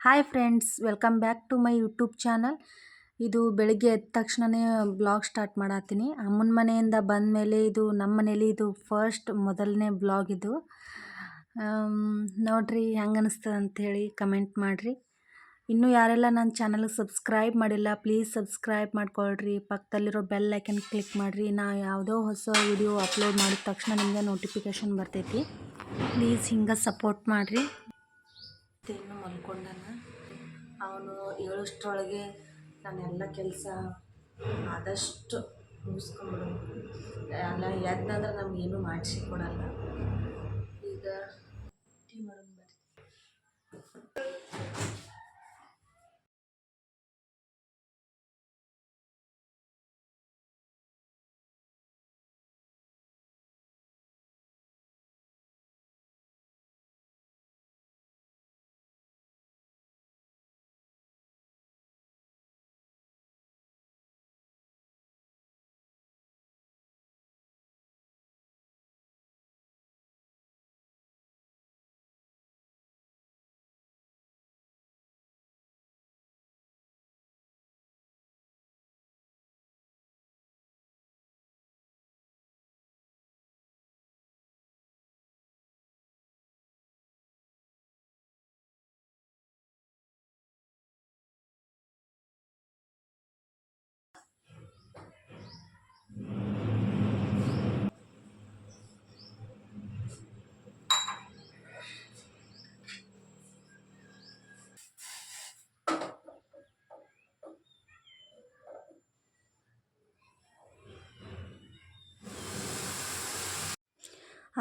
Hi friends welcome back to my YouTube channel ಇದು ಬೆಳಿಗ್ಗೆ ಎದ್ದ ತಕ್ಷಣವೇ ಬ್ಲಾಗ್ ಸ್ಟಾರ್ಟ್ ಮಾಡತ್ತೀನಿ ಅಮ್ಮನ ಮನೆಯಿಂದ ಬಂದ ಮೇಲೆ ಇದು ನಮ್ಮ ಮನೇಲಿ ಇದು ಫಸ್ಟ್ ಮೊದಲನೇ ಬ್ಲಾಗ್ ಇದು. ನೋಡಿರಿ ಹೆಂಗೆ ಅನಿಸ್ತದೆ ಅಂಥೇಳಿ ಕಮೆಂಟ್ ಮಾಡಿರಿ. ಇನ್ನೂ ಯಾರೆಲ್ಲ ನನ್ನ ಚಾನಲ್ಗೆ ಸಬ್ಸ್ಕ್ರೈಬ್ ಮಾಡಿಲ್ಲ ಪ್ಲೀಸ್ ಸಬ್ಸ್ಕ್ರೈಬ್ ಮಾಡ್ಕೊಳ್ರಿ. ಪಕ್ಕದಲ್ಲಿರೋ ಬೆಲ್ ಐಕನ್ ಕ್ಲಿಕ್ ಮಾಡಿರಿ. ನಾ ಯಾವುದೋ ಹೊಸ ವಿಡಿಯೋ ಅಪ್ಲೋಡ್ ಮಾಡಿದ ತಕ್ಷಣ ನಿಮಗೆ ನೋಟಿಫಿಕೇಷನ್ ಬರ್ತೈತಿ. ಪ್ಲೀಸ್ ಹಿಂಗೆ ಸಪೋರ್ಟ್ ಮಾಡಿರಿ. ಇನ್ನು ಮಲ್ಕೊಂಡಾನ. ಅವನು ಏಳಷ್ಟರೊಳಗೆ ನಾನೆಲ್ಲ ಕೆಲಸ ಆದಷ್ಟು ಮುಗಿಸ್ಕೊಂಬಿಡು ಅಲ್ಲ ನಮ್ಗೆ ಏನೂ ಮಾಡಿಸಿ ಕೊಡಲ್ಲ.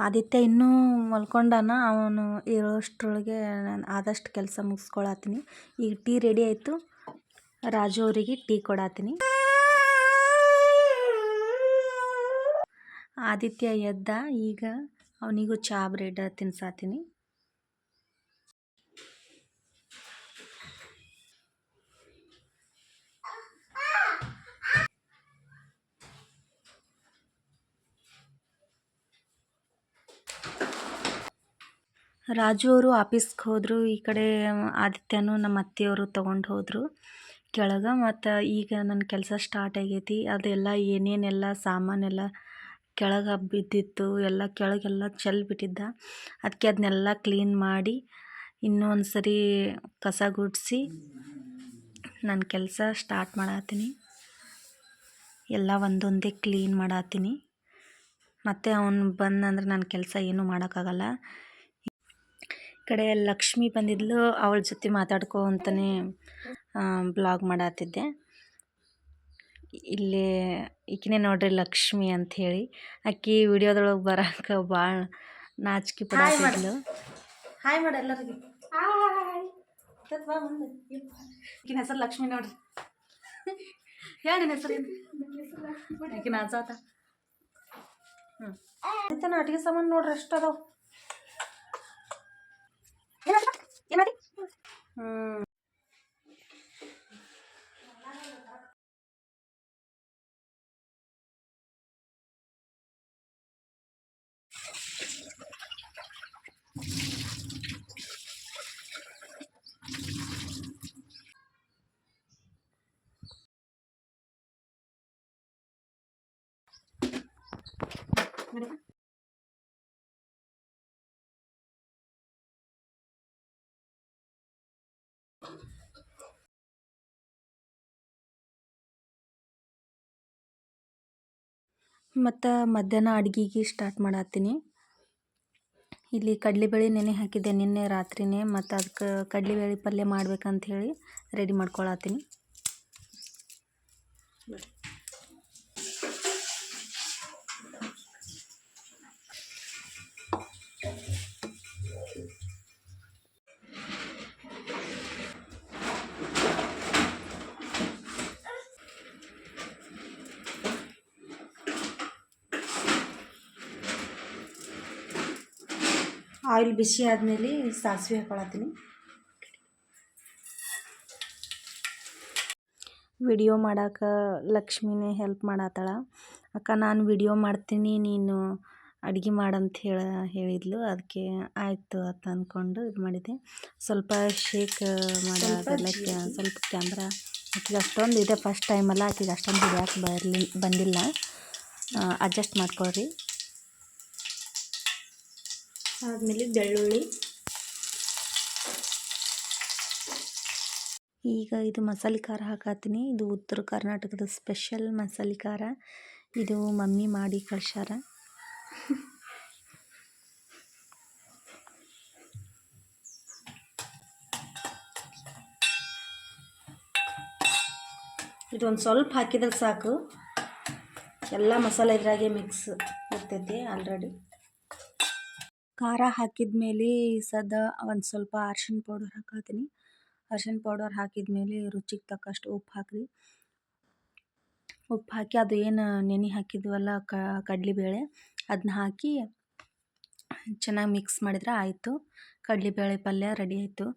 ಆದಿತ್ಯ ಇನ್ನೂ ಮಲ್ಕೊಂಡಾನ, ಅವನು ಇರೋಷ್ಟರೊಳಗೆ ನಾನು ಆದಷ್ಟು ಕೆಲಸ ಮುಗಿಸ್ಕೊಳತ್ತೀನಿ ಈಗ ಟೀ ರೆಡಿ ಆಯಿತು. ರಾಜು ಅವರಿಗೆ ಟೀ ಕೊಡಾತೀನಿ. ಆದಿತ್ಯ ಎದ್ದ, ಈಗ ಅವನಿಗೂ ಚಾ ಬ್ರೆಡ್ ತಿನ್ಸಾತೀನಿ. ರಾಜು ಅವರು ಆಫೀಸ್ಗೆ ಹೋದರು, ಈ ಕಡೆ ಆದಿತ್ಯನು ನಮ್ಮ ಅತ್ತೆಯವರು ತೊಗೊಂಡು ಹೋದರು ಕೆಳಗೆ. ಮತ್ತು ಈಗ ನನ್ನ ಕೆಲಸ ಸ್ಟಾರ್ಟ್ ಆಗೈತಿ. ಅದೆಲ್ಲ ಏನೇನೆಲ್ಲ ಸಾಮಾನೆಲ್ಲ ಕೆಳಗೆ ಬಿದ್ದಿತ್ತು, ಎಲ್ಲ ಕೆಳಗೆಲ್ಲ ಚೆಲ್ಲಿ ಬಿಟ್ಟಿದ್ದ. ಅದಕ್ಕೆ ಅದನ್ನೆಲ್ಲ ಕ್ಲೀನ್ ಮಾಡಿ ಇನ್ನೊಂದು ಸರಿ ಕಸ ಗುಡಿಸಿ ನನ್ನ ಕೆಲಸ ಸ್ಟಾರ್ಟ್ ಮಾಡತ್ತೀನಿ ಎಲ್ಲ ಒಂದೊಂದೇ ಕ್ಲೀನ್ ಮಾಡತ್ತೀನಿ ಮತ್ತು ಅವನು ಬಂದಂದ್ರೆ ನನ್ನ ಕೆಲಸ ಏನೂ ಮಾಡೋಕ್ಕಾಗಲ್ಲ. ಕಡೆ ಲಕ್ಷ್ಮಿ ಬಂದಿದ್ಲು ಅವಳ ಜೊತೆ ಮಾತಾಡ್ಕೊತನೇ ಬ್ಲಾಗ್ ಮಾಡತ್ತಿದ್ದೆ ಇಲ್ಲಿ ಈಕಿನೇ ನೋಡ್ರಿ ಲಕ್ಷ್ಮಿ ಅಂಥೇಳಿ ಅಕ್ಕಿ ವಿಡಿಯೋದೊಳಗೆ ಬರೋಕೆ ಭಾಳ ನಾಚಿಕೆ ಪಡಿಸಿದ್ಲು ಹಾಯ್ ಮಾಡಿ ಎಲ್ಲರಿಗೆ. ಈಕಿನ ಹೆಸರು ಲಕ್ಷ್ಮಿ ನೋಡ್ರಿ. ಹೇಳಿ ನಿನ್ನ ಹೆಸರು ಈಕಿನ ಹ್ಞೂ ಅಡುಗೆ ಸಾಮಾನು ನೋಡ್ರಿ ಅಷ್ಟು ಅದಾವ. ఏమది ಮತ್ತು ಮಧ್ಯಾಹ್ನ ಅಡ್ಗೆಗೆ ಸ್ಟಾರ್ಟ್ ಮಾಡತ್ತೀನಿ. ಇಲ್ಲಿ ಕಡಲೆಬೇಳೆ ನೆನೆ ಹಾಕಿದ್ದೆ ನಿನ್ನೆ ರಾತ್ರಿನೇ, ಮತ್ತು ಅದಕ್ಕೆ ಕಡಲೆಬೇಳೆ ಪಲ್ಯ ಮಾಡ್ಬೇಕಂತ ಹೇಳಿ ರೆಡಿ ಮಾಡ್ಕೊಳತ್ತೀನಿ. ಆಯಿಲ್ ಬಿಸಿ ಆದಮೇಲೆ ಸಾಸಿವೆ ಹಾಕೊಳತ್ತೀನಿ. ವಿಡಿಯೋ ಮಾಡಕ್ಕೆ ಲಕ್ಷ್ಮಿನೇ ಹೆಲ್ಪ್ ಮಾಡತ್ತಾಳ ಅಕ್ಕ ನಾನು ವಿಡಿಯೋ ಮಾಡ್ತೀನಿ ನೀನು ಅಡುಗೆ ಮಾಡಂತ ಹೇಳ ಹೇಳಿದ್ಲು. ಅದಕ್ಕೆ ಆಯಿತು ಅಂತ ಅಂದ್ಕೊಂಡು ಇದು ಮಾಡಿದ್ದೆ ಸ್ವಲ್ಪ ಶೇಕ್ ಮಾಡೋದೆಲ್ಲ ಸ್ವಲ್ಪ ಕ್ಯಾಮ್ರಾ ಆಕೆಗೆ ಅಷ್ಟೊಂದು ಇದೆ ಫಸ್ಟ್ ಟೈಮಲ್ಲ ಆಕೆಗೆ ಅಷ್ಟೊಂದು ಹಿಡಿಯೋಕೆ ಬರಲಿ ಬಂದಿಲ್ಲ. ಅಡ್ಜಸ್ಟ್ ಮಾಡ್ಕೊಳ್ರಿ. ಆದಮೇಲೆ ಬೆಳ್ಳುಳ್ಳಿ. ಈಗ ಇದು ಮಸಾಲೆ ಖಾರ ಹಾಕತ್ತೀನಿ. ಇದು ಉತ್ತರ ಕರ್ನಾಟಕದ ಸ್ಪೆಷಲ್ ಮಸಾಲೆ ಖಾರ. ಇದು ಮಮ್ಮಿ ಮಾಡಿ ಕಳ್ಸಾರ ಇದೊಂದು ಸ್ವಲ್ಪ ಹಾಕಿದ್ರೆ ಸಾಕು. ಎಲ್ಲ ಮಸಾಲೆ ಇದ್ರಾಗೆ ಮಿಕ್ಸ್ ಇರ್ತೈತಿ ಆಲ್ರೆಡಿ ಖಾರ ಹಾಕಿದ ಮೇಲೆ ಸದ ಒಂದು ಸ್ವಲ್ಪ ಅರ್ಶಿಣ ಪೌಡರ್ ಹಾಕತ್ತೀನಿ ಅರ್ಶಿಣ ಪೌಡರ್ ಹಾಕಿದ ಮೇಲೆ ರುಚಿಗೆ ತಕ್ಕಷ್ಟು ಉಪ್ಪು ಹಾಕ್ರಿ ಉಪ್ಪು ಹಾಕಿ ಅದು ಏನು ನೆನೆ ಹಾಕಿದ್ವಲ್ಲ ಕಡಲೆಬೇಳೆ ಅದನ್ನ ಹಾಕಿ ಚೆನ್ನಾಗಿ ಮಿಕ್ಸ್ ಮಾಡಿದ್ರೆ ಆಯಿತು. ಕಡಲೆಬೇಳೆ ಪಲ್ಯ ರೆಡಿ ಆಯಿತು.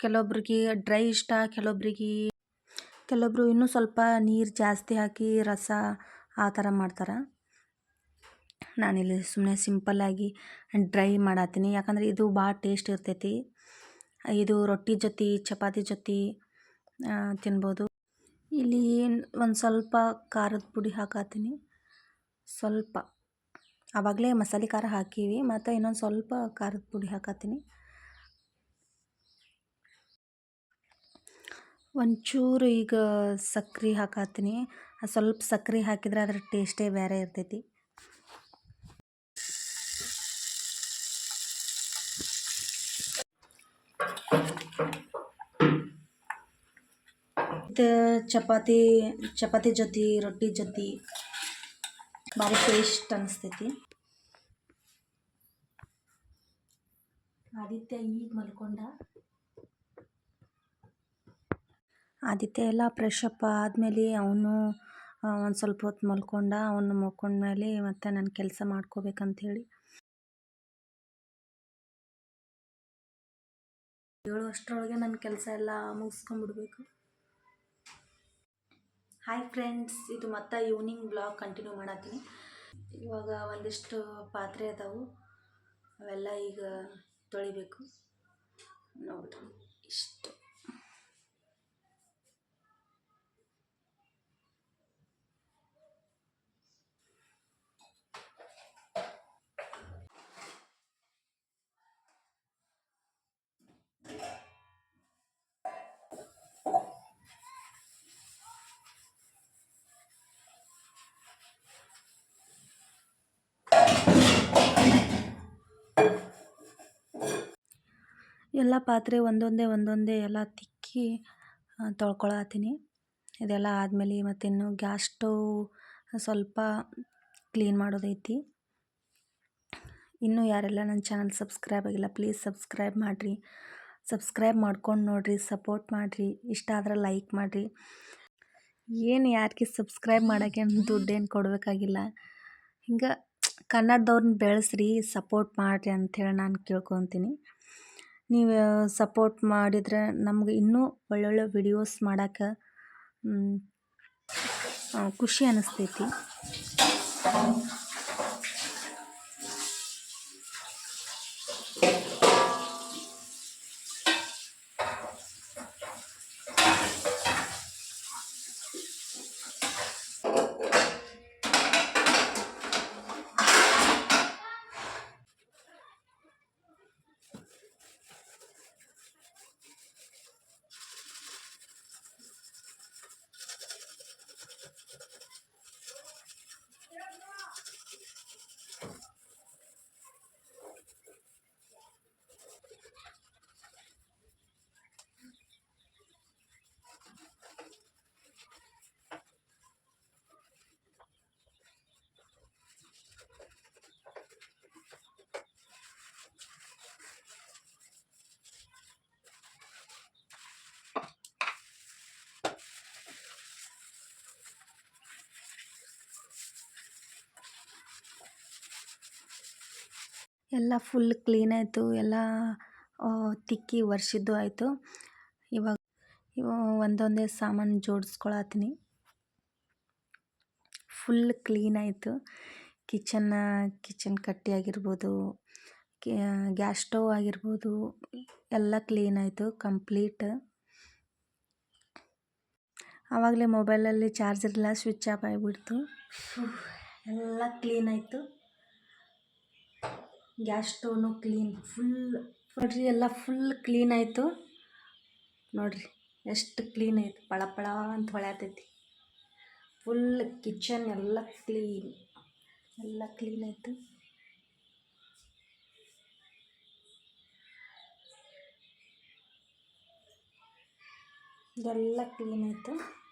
ಕೆಲವೊಬ್ರಿಗೆ ಡ್ರೈ ಇಷ್ಟ, ಕೆಲವೊಬ್ರಿಗೆ ಕೆಲವೊಬ್ರು ಇನ್ನೂ ಸ್ವಲ್ಪ ನೀರು ಜಾಸ್ತಿ ಹಾಕಿ ರಸ ಆ ಥರ ಮಾಡ್ತಾರೆ. ನಾನಿಲ್ಲಿ ಸುಮ್ಮನೆ ಸಿಂಪಲ್ಲಾಗಿ ಡ್ರೈ ಮಾಡತ್ತೀನಿ ಯಾಕಂದ್ರೆ ಇದು ಭಾಳ ಟೇಸ್ಟ್ ಇರ್ತೈತಿ. ಇದು ರೊಟ್ಟಿ ಜೊತೆ, ಚಪಾತಿ ಜೊತೆ ತಿನ್ಬೋದು. ಇಲ್ಲಿ ಒಂದು ಸ್ವಲ್ಪ ಖಾರದ ಪುಡಿ ಹಾಕತ್ತೀನಿ ಸ್ವಲ್ಪ. ಆವಾಗಲೇ ಮಸಾಲೆ ಖಾರ ಹಾಕೀವಿ, ಮತ್ತು ಇನ್ನೊಂದು ಸ್ವಲ್ಪ ಖಾರದ ಪುಡಿ ಹಾಕತ್ತೀನಿ ಒಂಚೂರು ಈಗ ಸಕ್ರೆ ಹಾಕತ್ತೀನಿ ಸ್ವಲ್ಪ ಸಕ್ರೆ ಹಾಕಿದ್ರೆ ಅದ್ರ ಟೇಸ್ಟೇ ಬೇರೆ ಇರ್ತೈತಿ. ಮತ್ತು ಚಪಾತಿ ಚಪಾತಿ ಜೊತೆ ರೊಟ್ಟಿ ಜೊತೆ ಭಾರಿ ಟೇಸ್ಟ್ ಅನಿಸ್ತೈತಿ. ಆದಿತ್ಯ ಈಗ ಮಲ್ಕೊಂಡ? ಆದಿತ್ಯ ಎಲ್ಲ ಫ್ರೆಶ್ ಅಪ್ ಆದಮೇಲೆ ಅವನು ಒಂದು ಸ್ವಲ್ಪ ಹೊತ್ತು ಮಲ್ಕೊಂಡ ಅವನು ಮಲ್ಕೊಂಡ್ಮೇಲೆ ಮತ್ತು ನಾನು ಕೆಲಸ ಮಾಡ್ಕೋಬೇಕಂಥೇಳಿ ಅಷ್ಟರೊಳಗೆ ನನ್ನ ಕೆಲಸ ಎಲ್ಲ ಮುಗಿಸ್ಕೊಂಡ್ಬಿಡ್ಬೇಕು ಹಾಯ್ ಫ್ರೆಂಡ್ಸ್ ಇದು ಮತ್ತೆ ಈವ್ನಿಂಗ್ ಬ್ಲಾಗ್ ಕಂಟಿನ್ಯೂ ಮಾಡತ್ತೀನಿ. ಇವಾಗ ಒಂದಿಷ್ಟು ಪಾತ್ರೆ ಅದಾವು. ಅವೆಲ್ಲ ಈಗ ತೊಳಿಬೇಕು. ನೋಡಿ ಇಷ್ಟು. ಎಲ್ಲ ಪಾತ್ರೆ ಒಂದೊಂದೇ ಒಂದೊಂದೇ ಎಲ್ಲ ತಿಕ್ಕಿ ತೊಳ್ಕೊಳತ್ತೀನಿ. ಇದೆಲ್ಲ ಆದಮೇಲೆ ಮತ್ತಿನ್ನು ಗ್ಯಾಸ್ ಸ್ಟವ್ ಸ್ವಲ್ಪ ಕ್ಲೀನ್ ಮಾಡೋದೈತಿ. ಇನ್ನೂ ಯಾರೆಲ್ಲ ನನ್ನ ಚಾನಲ್ ಸಬ್ಸ್ಕ್ರೈಬ್ ಆಗಿಲ್ಲ, ಪ್ಲೀಸ್ ಸಬ್ಸ್ಕ್ರೈಬ್ ಮಾಡಿರಿ. ಸಬ್ಸ್ಕ್ರೈಬ್ ಮಾಡ್ಕೊಂಡು ನೋಡಿರಿ, ಸಪೋರ್ಟ್ ಮಾಡಿರಿ, ಇಷ್ಟ ಆದ್ರೆ ಲೈಕ್ ಮಾಡಿರಿ. ಏನು ಯಾರಿಗೆ ಸಬ್ಸ್ಕ್ರೈಬ್ ಮಾಡೋಕ್ಕೆ ದುಡ್ಡೇನು ಕೊಡಬೇಕಾಗಿಲ್ಲ. ಹಿಂಗೆ ಕನ್ನಡದವ್ರನ್ನ ಬೆಳೆಸ್ರಿ, ಸಪೋರ್ಟ್ ಮಾಡಿರಿ ಅಂಥೇಳಿ ನಾನು ಕೇಳ್ಕೊತೀನಿ. ನೀವು ಸಪೋರ್ಟ್ ಮಾಡಿದರೆ ನಮ್ಗೆ ಇನ್ನೂ ಒಳ್ಳೊಳ್ಳೆ ವಿಡಿಯೋಸ್ ಮಾಡೋಕ್ಕೆ ಖುಷಿ ಅನ್ನಿಸ್ತೈತಿ ಎಲ್ಲ ಫುಲ್ ಕ್ಲೀನ್ ಆಯಿತು, ಎಲ್ಲ ತಿಕ್ಕಿ ಒರೆಸಿದ್ದು ಆಯಿತು. ಇವಾಗ ಇವ ಒಂದೊಂದೇ ಸಾಮಾನು ಜೋಡಿಸ್ಕೊಳತ್ತೀನಿ. ಫುಲ್ ಕ್ಲೀನ್ ಆಯಿತು. ಕಿಚನ್ನ ಕಿಚನ್ ಕಟ್ಟಿ ಆಗಿರ್ಬೋದು ಗ್ಯಾಸ್ ಸ್ಟವ್ ಆಗಿರ್ಬೋದು, ಎಲ್ಲ ಕ್ಲೀನ್ ಆಯಿತು ಕಂಪ್ಲೀಟ್ ಆವಾಗಲೇ ಮೊಬೈಲಲ್ಲಿ ಚಾರ್ಜ್ ಇರಲಿಲ್ಲ ಸ್ವಿಚ್ ಆಫ್ ಆಗಿಬಿಡ್ತು. ಎಲ್ಲ ಕ್ಲೀನ್ ಆಯಿತು. ಗ್ಯಾಸ್ ಸ್ಟವ್ನು ಕ್ಲೀನ್ ಫುಲ್, ನೋಡ್ರಿ ಎಲ್ಲ ಫುಲ್ ಕ್ಲೀನ್ ಆಯಿತು. ನೋಡ್ರಿ ಎಷ್ಟು ಕ್ಲೀನ್ ಆಯಿತು. ಪಳ ಪಳ ಅಂತ ಹೊಳ್ಯಾತೈತಿ. ಫುಲ್ ಕಿಚನ್ ಎಲ್ಲ ಕ್ಲೀನ್ ಎಲ್ಲ ಕ್ಲೀನ್ ಆಯಿತು. ಎಲ್ಲ ಕ್ಲೀನ್ ಆಯಿತು.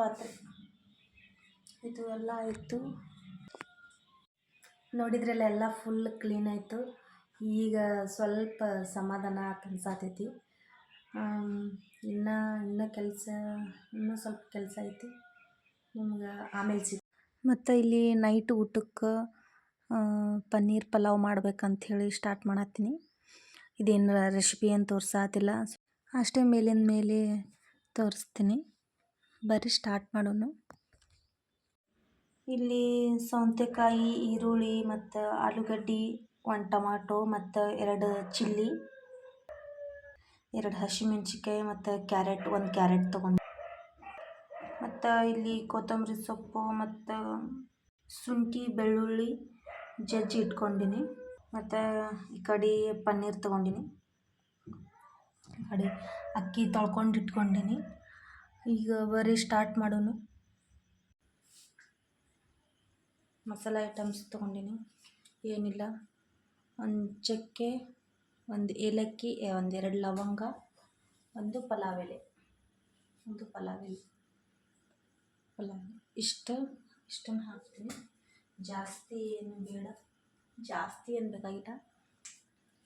ಪಾತ್ರೆ. ಇದು ಎಲ್ಲ ಆಯಿತು. ನೋಡಿದ್ರಲ್ಲ ಎಲ್ಲ ಫುಲ್ ಕ್ಲೀನ್ ಆಯಿತು. ಈಗ ಸ್ವಲ್ಪ ಸಮಾಧಾನ ಅನ್ಸಾತೈತಿ ಇನ್ನು, ಇನ್ನೂ ಕೆಲಸ, ಇನ್ನೂ ಸ್ವಲ್ಪ ಕೆಲಸ ಐತಿ. ನಿಮ್ಗೆ ಆಮೇಲೆ ಸಿಗ್ ಮತ್ತು ಇಲ್ಲಿ ನೈಟ್ ಊಟಕ್ಕೆ ಪನ್ನೀರ್ ಪಲಾವ್ ಮಾಡ್ಬೇಕಂಥೇಳಿ ಸ್ಟಾರ್ಟ್ ಮಾಡತ್ತೀನಿ. ಇದೇನು ರೆಸಿಪಿ ಏನು ತೋರಿಸಾತಿಲ್ಲ. ಅಷ್ಟೇ ಮೇಲಿಂದ ಮೇಲೆ ತೋರಿಸ್ತೀನಿ. ಬರ್ರಿ ಸ್ಟಾರ್ಟ್ ಮಾಡೋಣ. ಇಲ್ಲಿ ಸೌತೆಕಾಯಿ, ಈರುಳ್ಳಿ ಮತ್ತು ಆಲೂಗಡ್ಡೆ, ಒಂದು ಟೊಮಾಟೊ ಮತ್ತು ಎರಡು ಚಿಲ್ಲಿ, ಎರಡು ಹಸಿಮೆಣ್ಸಿಕಾಯಿ ಮತ್ತು ಕ್ಯಾರೆಟ್, ಒಂದು ಕ್ಯಾರೆಟ್ ತೊಗೊಂಡು. ಮತ್ತು ಇಲ್ಲಿ ಕೊತ್ತಂಬರಿ ಸೊಪ್ಪು ಮತ್ತು ಶುಂಠಿ, ಬೆಳ್ಳುಳ್ಳಿ, ಜಜ್ಜಿ ಇಟ್ಕೊಂಡಿನಿ. ಮತ್ತು ಈ ಕಡೆ ಪನ್ನೀರ್ ತೊಗೊಂಡಿನಿ. ಈ ಕಡೆ ಅಕ್ಕಿ ತೊಳ್ಕೊಂಡು ಇಟ್ಕೊಂಡಿನಿ. ಈಗ ಬರೀ ಸ್ಟಾರ್ಟ್ ಮಾಡೋಣ ಮಸಾಲೆ ಐಟಮ್ಸ್ ತೊಗೊಂಡಿನಿ. ಏನಿಲ್ಲ. ಒಂದು ಚಕ್ಕೆ ಒಂದು ಏಲಕ್ಕಿ ಒಂದೆರಡು ಲವಂಗ, ಒಂದು ಪಲಾವ್ ಎಲೆ ಒಂದು ಪಲಾವ್ ಎಲೆ ಪಲಾವ್. ಇಷ್ಟು, ಇಷ್ಟನ್ನು ಹಾಕ್ತೀನಿ. ಜಾಸ್ತಿ ಏನು ಬೇಡ. ಜಾಸ್ತಿ ಏನು ಬೇಕಾಗಿಲ್ಲ.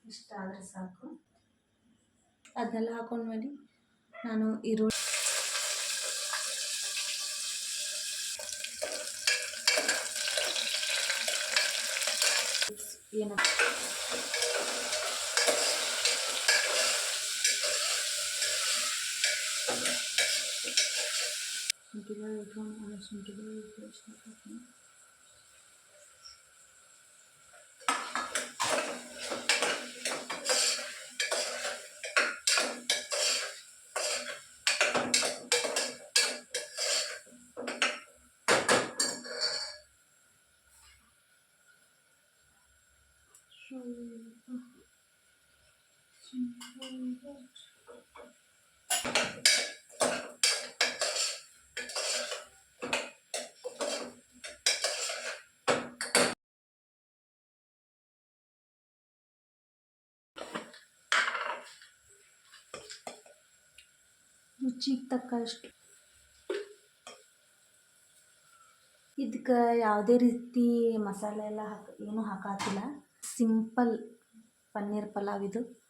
ಇಷ್ಟ ಆದರೆ ಸಾಕು. ಅದನ್ನೆಲ್ಲ ಹಾಕೊಂಡ್ಮೇಲೆ ನಾನು ಈರುಳ್ಳಿ ಏನು ಶುಂಠಿ ಬೆಳ್ಳುಳ್ಳಿ ಶುಂಠಿ ಬೆಳ್ಳುಳ್ಳಿ ಪೇಸ್ಟ್ ಹಾಕ್ತೀನಿ ರುಚಿಗೆ ತಕ್ಕಷ್ಟು. ಇದಕ್ಕೆ ಯಾವುದೇ ರೀತಿ ಮಸಾಲೆ ಎಲ್ಲ ಹಾಕಿ ಏನೂ ಹಾಕಾತಿಲ್ಲ. ಸಿಂಪಲ್ ಪನ್ನೀರ್ ಪಲಾವ್ ಇದು.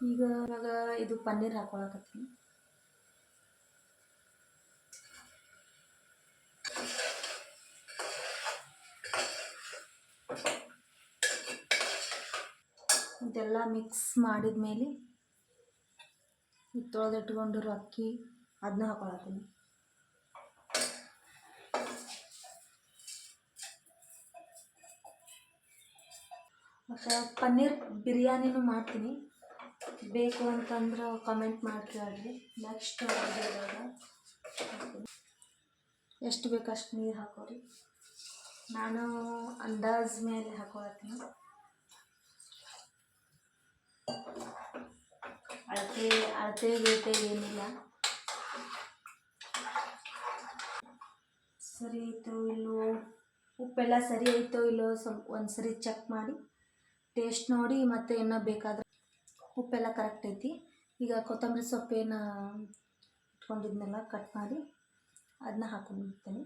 ಈಗ ಇವಾಗ ಇದು ಪನ್ನೀರ್ ಹಾಕೊಳಕತ್ತೀನಿ. ಇದೆಲ್ಲ ಮಿಕ್ಸ್ ಮಾಡಿದ ಮೇಲೆ ತೊಳೆದಿಟ್ಕೊಂಡಿರೋ ಅಕ್ಕಿ ಅದನ್ನ ಹಾಕೊಳತ್ತೀನಿ. ಮತ್ತು ಪನ್ನೀರ್ ಬಿರಿಯಾನಿನೂ ಮಾಡ್ತೀನಿ. ಬೇಕು ಅಂತಂದ್ರೆ ಕಮೆಂಟ್ ಮಾಡಿ ನೆಕ್ಸ್ಟ್ ನೆಕ್ಸ್ಟ್ ಎಷ್ಟು ಬೇಕು ಅಷ್ಟು ನೀರು ಹಾಕೋರಿ. ನಾನು ಅಂದಾಜ್ ಮೇಲೆ ಹಾಕೊಳತ್ತೀನಿ. ಅಳತೆ ಅಳತೆ ಗೀತೆ ಏನಿಲ್ಲ. ಸರಿ ಆಯಿತು ಇಲ್ಲೋ? ಉಪ್ಪೆಲ್ಲ ಸರಿ ಆಯಿತೋ ಇಲ್ಲೋ? ಸ್ವಲ್ಪ ಒಂದು ಸರಿ ಚೆಕ್ ಮಾಡಿ. ಟೇಸ್ಟ್ ನೋಡಿ ಮತ್ತೆ ಇನ್ನೂ ಬೇಕಾದ್ರೆ ಉಪ್ಪೆಲ್ಲ ಕರೆಕ್ಟ್ ಐತಿ. ಈಗ ಕೊತ್ತಂಬರಿ ಸೊಪ್ಪೇನು ಇಟ್ಕೊಂಡಿದ್ನೆಲ್ಲ ಕಟ್ ಮಾಡಿ ಅದನ್ನ ಹಾಕೊಂಡ್ಬಿಡ್ತೀನಿ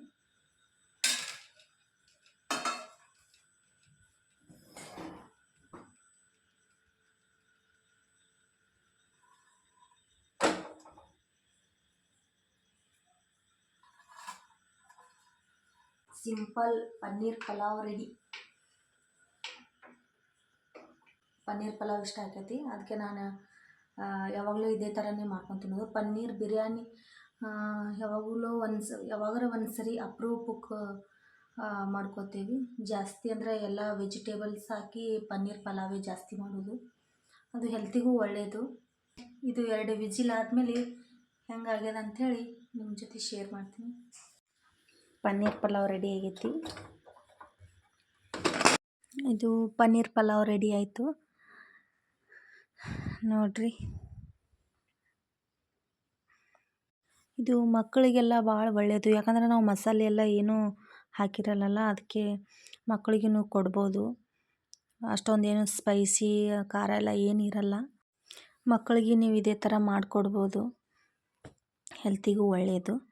ಸಿಂಪಲ್ ಪನ್ನೀರ್ ಪಲಾವ್ ರೆಡಿ ಪನ್ನೀರ್ ಪಲಾವ್ ಇಷ್ಟ ಆಕೈತಿ. ಅದಕ್ಕೆ ನಾನು ಯಾವಾಗಲೂ ಇದೇ ಥರನೇ ಮಾಡ್ಕೊಂಡು ತಿನ್ನೋದು. ಪನ್ನೀರ್ ಬಿರಿಯಾನಿ ಯಾವಾಗಲೂ ಒಂದು ಸ ಯಾವಾಗಾರ ಒಂದು ಸರಿ ಅಪ್ರೂಪಕ್ಕೆ ಮಾಡ್ಕೋತೀವಿ. ಜಾಸ್ತಿ ಅಂದರೆ ಎಲ್ಲ ವೆಜಿಟೇಬಲ್ಸ್ ಹಾಕಿ ಪನ್ನೀರ್ ಪಲಾವೇ ಜಾಸ್ತಿ ಮಾಡೋದು. ಅದು ಹೆಲ್ತಿಗೂ ಒಳ್ಳೆಯದು ಇದು ಎರಡು ವಿಜಿಲ್ ಆದಮೇಲೆ ಹೆಂಗಾಗ್ಯದ ಅಂಥೇಳಿ ನಿಮ್ಮ ಜೊತೆ ಶೇರ್ ಮಾಡ್ತೀನಿ. ಪನ್ನೀರ್ ಪಲಾವ್ ರೆಡಿ ಆಗೈತಿ. ಇದು ಪನ್ನೀರ್ ಪಲಾವ್ ರೆಡಿ ಆಯಿತು. ನೋಡ್ರಿ. ಇದು ಮಕ್ಕಳಿಗೆಲ್ಲ ಭಾಳ ಒಳ್ಳೆಯದು ಯಾಕಂದ್ರೆ ನಾವು ಮಸಾಲೆ ಎಲ್ಲ ಏನೂ ಹಾಕಿರಲ್ಲ ಅದಕ್ಕೆ ಮಕ್ಕಳಿಗೂ ಕೊಡ್ಬೋದು. ಅಷ್ಟೊಂದೇನು ಸ್ಪೈಸಿ ಖಾರ ಎಲ್ಲ ಇರಲ್ಲ. ಮಕ್ಕಳಿಗೆ ನೀವು ಇದೇ ಥರ ಮಾಡಿಕೊಡ್ಬೋದು. ಹೆಲ್ತಿಗೂ ಒಳ್ಳೆಯದು